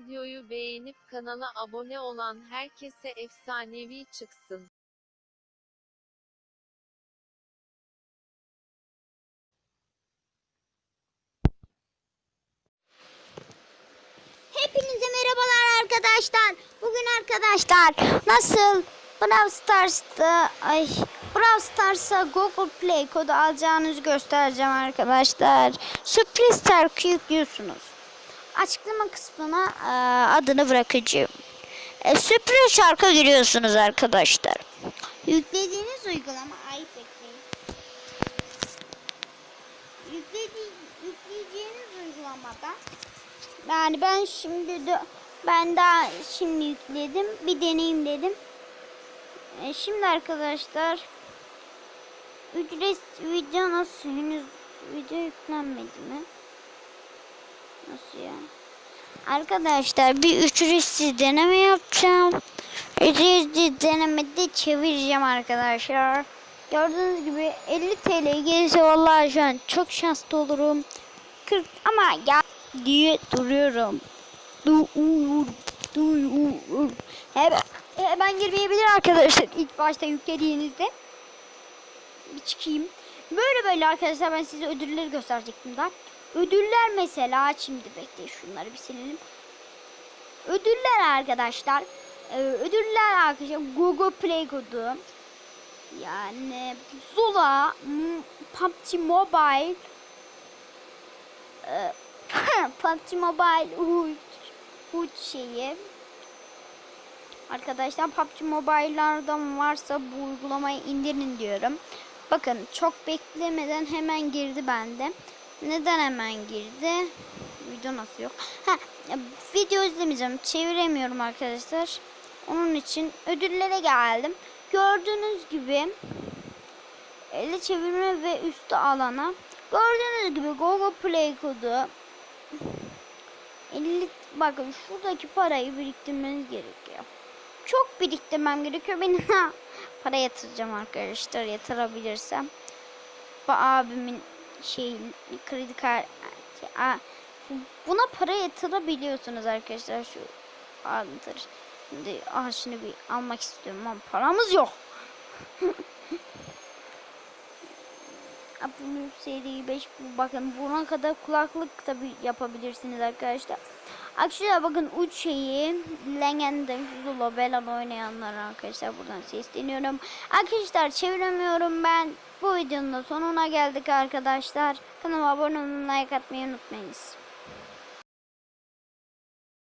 videoyu beğenip kanala abone olan herkese efsanevi çıksın. Hepinize merhabalar arkadaşlar. Bugün arkadaşlar nasıl Brawl Stars'ta ay Brawl Stars'a Google Play kodu alacağınızı göstereceğim arkadaşlar. Sürpriz şarkı yüklüyorsunuz. Açıklama kısmına e, adını bırakacağım. E, sürpriz şarkı giriyorsunuz arkadaşlar. Yüklediğiniz uygulama ay bekleyin. Yükleyeceğiniz uygulamada yani ben şimdi de ben daha şimdi yükledim. Bir deneyim dedim. E, şimdi arkadaşlar ücret video nasıl henüz video yüklenmedi mi? Nasıl ya? Arkadaşlar bir ücretsiz deneme yapacağım. Ücretsiz denemede çevireceğim arkadaşlar. Gördüğünüz gibi 50 TL gelirse vallahi şu an çok şanslı olurum. 40 ama ya diye duruyorum. Du uur. Hemen, hemen girmeyebilir arkadaşlar ilk başta yüklediğinizde. Bir çıkayım. Böyle böyle arkadaşlar ben size ödülleri gösterecektim daha. Ödüller mesela şimdi bekleyin şunları bir silelim. Ödüller arkadaşlar. e, Ödüller arkadaşlar Google Play kodu. Yani Zula, PUBG Mobile, e, PUBG Mobile Uç, uç şeyi. Arkadaşlar PUBG Mobile'lardan varsa bu uygulamayı indirin diyorum. Bakın çok beklemeden hemen girdi bende. Neden hemen girdi? Video nasıl yok? Ha, video izlemeyeceğim. Çeviremiyorum arkadaşlar. Onun için ödüllere geldim. Gördüğünüz gibi ele çevirme ve üstü alana. Gördüğünüz gibi Google Play kodu 50 bakın şuradaki parayı biriktirmeniz gerekiyor. Çok biriktirmem gerekiyor. Ben para yatıracağım arkadaşlar yatırabilirsem. Bu abimin şey kredi kart buna para yatırabiliyorsunuz arkadaşlar şu anlatır. Şimdi ah bir almak istiyorum ama paramız yok. Bunu seri 5 bakın buna kadar kulaklık tabi yapabilirsiniz arkadaşlar. Arkadaşlar bakın uç şeyi Legend Zulu Belan oynayanlar arkadaşlar buradan sesleniyorum. Arkadaşlar çeviremiyorum ben. Bu videonun da sonuna geldik arkadaşlar. Kanalıma abone olmayı like atmayı unutmayınız.